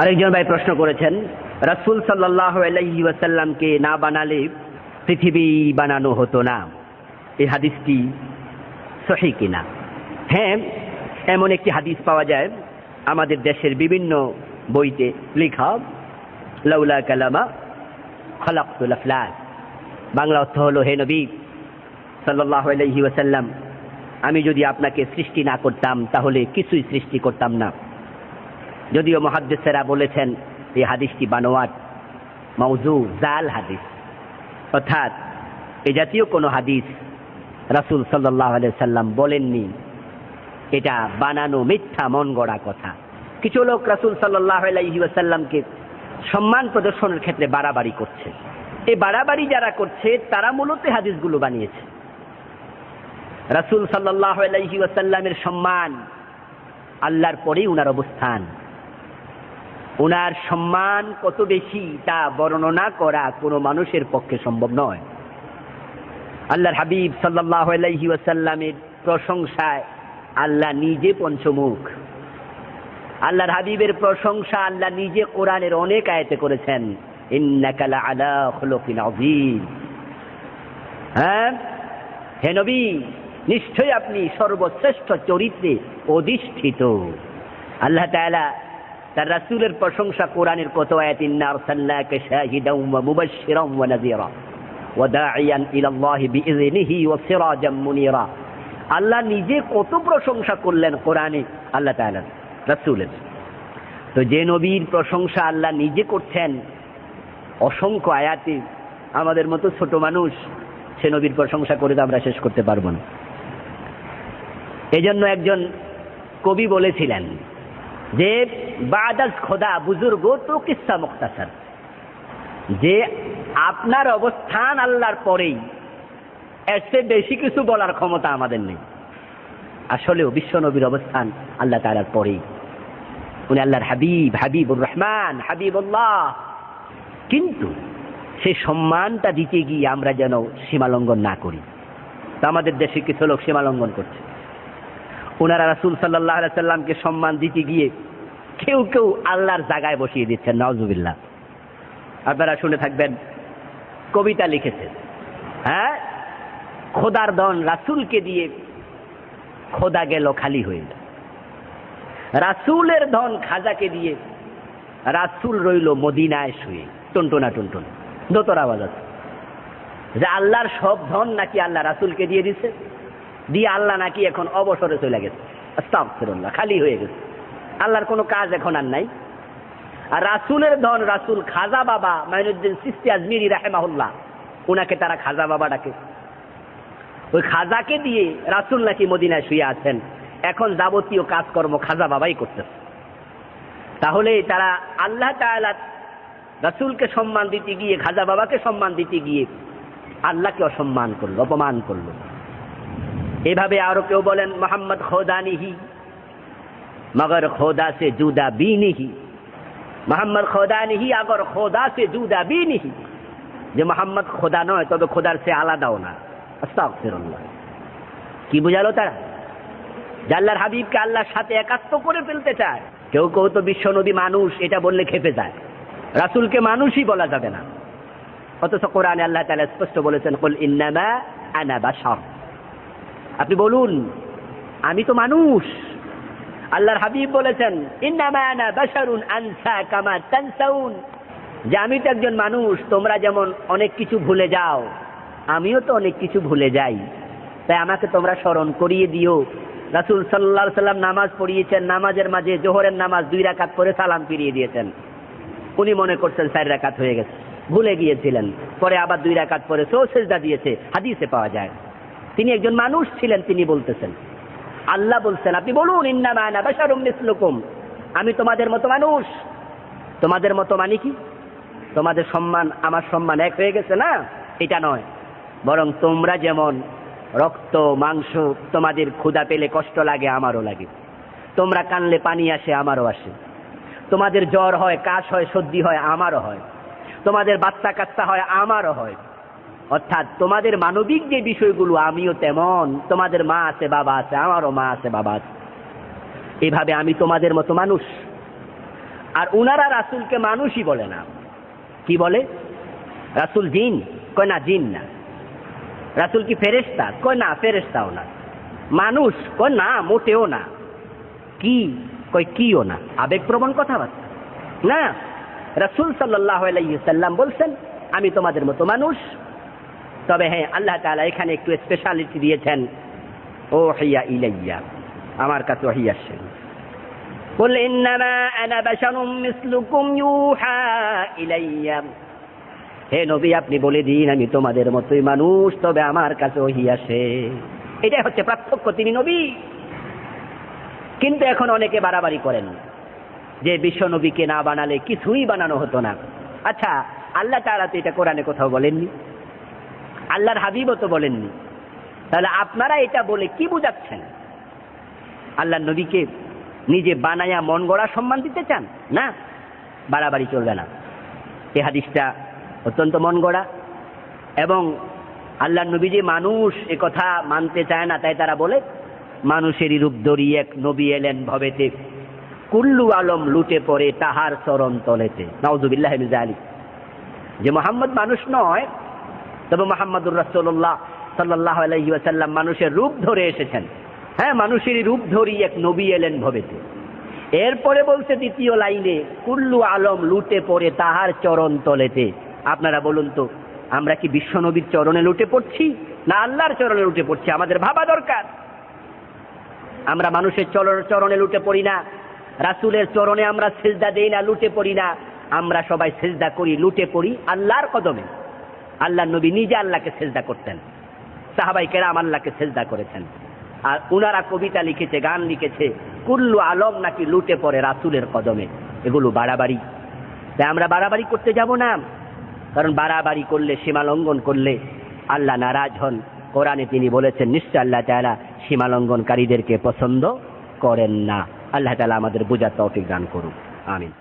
আরেকজন ভাই প্রশ্ন করেছেন, রাসুল সাল্লাহ না বানালে পৃথিবী বানানো হতো না। এই হাদিসটি সহি কিনা? হ্যাঁ এমন একটি হাদিস পাওয়া যায়, আমাদের দেশের বিভিন্ন বইতে লেখা, লাউলা কালামা খলাকুল আফলাক। বাংলা অর্থ হলো, হে নবী সাল্লাহ ওয়াসাল্লাম, আমি যদি আপনাকে সৃষ্টি না করতাম, তাহলে কিছুই সৃষ্টি করতাম না। যদিও মহাদ্দেশেরা বলেছেন, এই হাদিসটি বানোয়াট মৌজু জাল হাদিস। অর্থাৎ, এ জাতীয় কোনো হাদিস রাসুল সাল্লাহ সাল্লাম বলেননি। এটা বানানো মিথ্যা, মন গড়া কথা। কিছু লোক রাসুল সাল্লাহ আলাইসাল্লামকে সম্মান প্রদর্শনের ক্ষেত্রে বাড়াবাড়ি করছে। এই বাড়াবাড়ি যারা করছে, তারা মূলত হাদিসগুলো বানিয়েছে। রাসুল সাল্লাহ আলাইহি ওয়াসাল্লামের সম্মান, আল্লাহর পরেই উনার অবস্থান। উনার সম্মান কত বেশি তা বর্ণনা করা কোনো মানুষের পক্ষে সম্ভব নয়। আল্লাহর হাবিব সাল্লাহ ওয়াসাল্লামের প্রশংসায় আল্লাহ নিজে পঞ্চমুখ। আল্লাহর হাবিবের প্রশংসা আল্লাহ নিজে কোরআনের অনেক আয়তে করেছেন, ইন্নাকা লাআলা খুলুকিন আযীম। হ্যাঁ? হে নবী, নিশ্চয়ই আপনি সর্বশ্রেষ্ঠ চরিত্রে অধিষ্ঠিত। আল্লাহ তাআলা তার রাসুলের প্রশংসা কোরআনের কত ওয়া আল্লাহি নিজে কত প্রশংসা করলেন কোরআনে, আল্লাহ রাসূলের। তো যে নবীর প্রশংসা আল্লাহ নিজে করছেন, অসংখ্য আয়াতে আমাদের মতো ছোট মানুষ সে নবীর প্রশংসা করে তো আমরা শেষ করতে পারব না। এজন্য একজন কবি বলেছিলেন যে বাদাস খোদা বুজুর্গ তো কিসা মুক্তাসার। যে আপনার অবস্থান আল্লাহর পরেই, এর বেশি কিছু বলার ক্ষমতা আমাদের নেই। আসলেও বিশ্ব নবীর অবস্থান আল্লাহ তালার পরেই। উনি আল্লাহর হাবিব, হাবিবুর রহমান, হাবিবুল্লাহ। কিন্তু সেই সম্মানটা দিতে গিয়ে আমরা যেন সীমালঙ্ঘন না করি। তা আমাদের দেশে কিছু লোক সীমালঙ্ঘন করছে। ওনারা রাসুল সাল্লাহ সাল্লামকে সম্মান দিতে গিয়ে কেউ কেউ আল্লাহর জায়গায় বসিয়ে দিচ্ছেন নওজুবিল্লাহ আপনারা শুনে থাকবেন, কবিতা লিখেছে হ্যাঁ? খোদার দন রাসুলকে দিয়ে খোদা গেল খালি হয়ে রাসুলের ধন খাজাকে দিয়ে রাসুল রইল মদিনায় শুয়ে। টুনটুনা টুনটুন। দোতর আওয়াজ আছে। যে আল্লাহর সব ধন নাকি আল্লাহ রাসুলকে দিয়ে দিছে? দিয়ে আল্লাহ নাকি এখন অবসরে চলে গেছে। আস্তাগফিরুল্লাহ, খালি হয়ে গেছে। আল্লাহর কোনো কাজ এখন আর নাই। আর রাসুলের ধন রাসুল খাজা বাবা মাইনুদ্দিন সিস্তি আজমিরি রাহেমাহুল্লাহ ওনাকে তারা খাজা বাবা ডাকে। ওই খাজাকে দিয়ে রাসুল নাকি মদিনায় শুয়ে আছেন। এখন যাবতীয় কাজকর্ম খাজা বাবাই করতেছে। তাহলে তারা আল্লাহ তাআলা রাসুলকে সম্মান দিতে গিয়ে, খাজা বাবাকে সম্মান দিতে গিয়ে আল্লাহকে অসম্মান করল, অপমান করল। এভাবে আরও কেউ বলেন, মোহাম্মদ খোদানিহি, মগর খোদা সে জুদা বিনিহি, মোহাম্মদ খোদানিহি আগর খোদা সে জুদা বিনিহি। যে মোহাম্মদ খোদা নয়, তবে খোদার সে আলাদাও না। কি বুঝালো তারা? যে আল্লাহর হাবিবকে আল্লাহর সাথে একাত্ম করে ফেলতে চায়। কেউ কেউ তো বিশ্ব নবী মানুষ, এটা বললে খেপে যায়। রাসুলকে মানুষই বলা যাবে না। অথচ কোরআনে আল্লাহ তাআলা স্পষ্ট বলেছেন, কুল ইন্নামা আনা আপনি বলুন, আমি তো মানুষ। আল্লাহর হাবিব বলেছেন যে আমি তো একজন মানুষ, তোমরা যেমন অনেক কিছু ভুলে যাও, আমিও তো অনেক কিছু ভুলে যাই। তাই আমাকে তোমরা স্মরণ করিয়ে দিও। রাসুল সাল্লাহ সাল্লাম নামাজ পড়িয়েছেন, নামাজের মাঝে জোহরের নামাজ দুই রাকাত করে সালাম ফিরিয়ে দিয়েছেন। উনি মনে করছেন, চার রাকাত হয়ে গেছে। ভুলে গিয়েছিলেন, পরে আবার দুই রাকাত পরে সো সেজদা দিয়েছে, হাদিসে পাওয়া যায়। তিনি একজন মানুষ ছিলেন, তিনি বলতেছেন। আল্লাহ বলছেন, আপনি বলুন ইন্নামানা আমি তোমাদের মতো মানুষ। তোমাদের মতো মানে কি? তোমাদের সম্মান, আমার সম্মান এক হয়ে গেছে না? এটা নয়। বরং তোমরা যেমন রক্ত, মাংস তোমাদের ক্ষুধা পেলে কষ্ট লাগে, আমারও লাগে। তোমরা কানলে পানি আসে, আমারও আসে। তোমাদের জ্বর হয়, কাশ হয়, সর্দি হয়, আমারও হয়। তোমাদের বাচ্চা কাচ্চা হয়, আমারও হয়। অর্থাৎ তোমাদের মানবিক যে বিষয়গুলো, আমিও তেমন। তোমাদের মা আছে, বাবা আছে, আমারও মা আছে, বাবা আছে। এভাবে আমি তোমাদের মতো মানুষ। আর উনারা রাসুলকে মানুষই বলে না। কি বলে? রাসুল জিন? কয় না, জিন না। রাসুল কি ফেরেস্তা কয় না ফেরেস্তাও না। মানুষ? কয় না, মোটেও না। কি? কয় কিও না। আবেগপ্রবণ কথাবার্তা। না, রাসুল সাল্লাহ সাল্লাম বলছেন, আমি তোমাদের মতো মানুষ তবে হ্যাঁ আল্লাহ তাআলা এখানে একটু স্পেশালিটি দিয়েছেন ও হিয়া ইলাইয়া আমার কাছে ওহি আসছেন قل إنما أنا بشر مثلكم يوحى إليّ হে নবী আপনি বলে দিন আমি তোমাদের মতোই মানুষ তবে আমার কাছে ওহি আসে এটাই হচ্ছে পার্থক্য তিনি নবী কিন্তু এখন অনেকে বাড়াবাড়ি করেন যে বিশ্ব নবীকে না বানালে কিছুই বানানো হতো না আচ্ছা আল্লাহ তাআলা তো এটা কোরআনে কোথাও বলেননি আল্লাহর হাবিবও তো বলেননি। তাহলে আপনারা এটা বলে কি বুঝাচ্ছেন? আল্লাহ নবীকে নিজে বানায়া মন গড়া সম্মান দিতে চান? না, বাড়াবাড়ি চলবে না। এ হাদিসটা অত্যন্ত মন গড়া। এবং আল্লাহ নবী যে মানুষ এ কথা মানতে চায় না, তাই তারা বলে, মানুষেরই রূপ ধরি এক নবী এলেন ভবেতে। কুল্লু আলম লুটে পড়ে তাহার চরণ তলেতে। নওজুবিল্লাহ আলী যে মোহাম্মদ মানুষ নয় তবে মোহাম্মদুর রাসূলুল্লাহ সাল্লাহ আলাইহি ওয়াসাল্লাম মানুষের রূপ ধরে এসেছেন। হ্যাঁ মানুষেরই রূপ ধরি এক নবী এলেন ভবেতে। এরপরে বলছে দ্বিতীয় লাইনে, কুল্লু আলম লুটে পড়ে তাহার চরণ তলেতে। আপনারা বলুন তো, আমরা কি বিশ্বনবীর চরণে লুটে পড়ছি? না আল্লাহর চরণে লুটে পড়ছি? আমাদের ভাবা দরকার। আমরা মানুষের চরণ, চরণে লুটে পড়ি না। রাসুলের চরণে আমরা সেজদা দেই না, লুটে পড়ি না। আমরা সবাই সেজদা করি, লুটে পড়ি আল্লাহর কদমে। আল্লাহ নবী নিজে আল্লাহকে সেজদা করতেন। সাহাবাই কেরাম আল্লাহকে সেজদা করেছেন। আর উনারা কবিতা লিখেছে, গান লিখেছে, কুল্লু আলম নাকি লুটে পড়ে রাসুলের কদমে। এগুলো বাড়াবাড়ি। তাই আমরা বাড়াবাড়ি করতে যাব না। কারণ বাড়াবাড়ি করলে, সীমা লঙ্ঘন করলে আল্লাহ নারাজ হন। কোরআনে তিনি বলেছেন, নিশ্চয় আল্লাহ তাআলা সীমা লঙ্ঘনকারীদেরকে পছন্দ করেন না। আল্লাহ তালা আমাদের বোঝার তৌফিক দান করুন আমিন।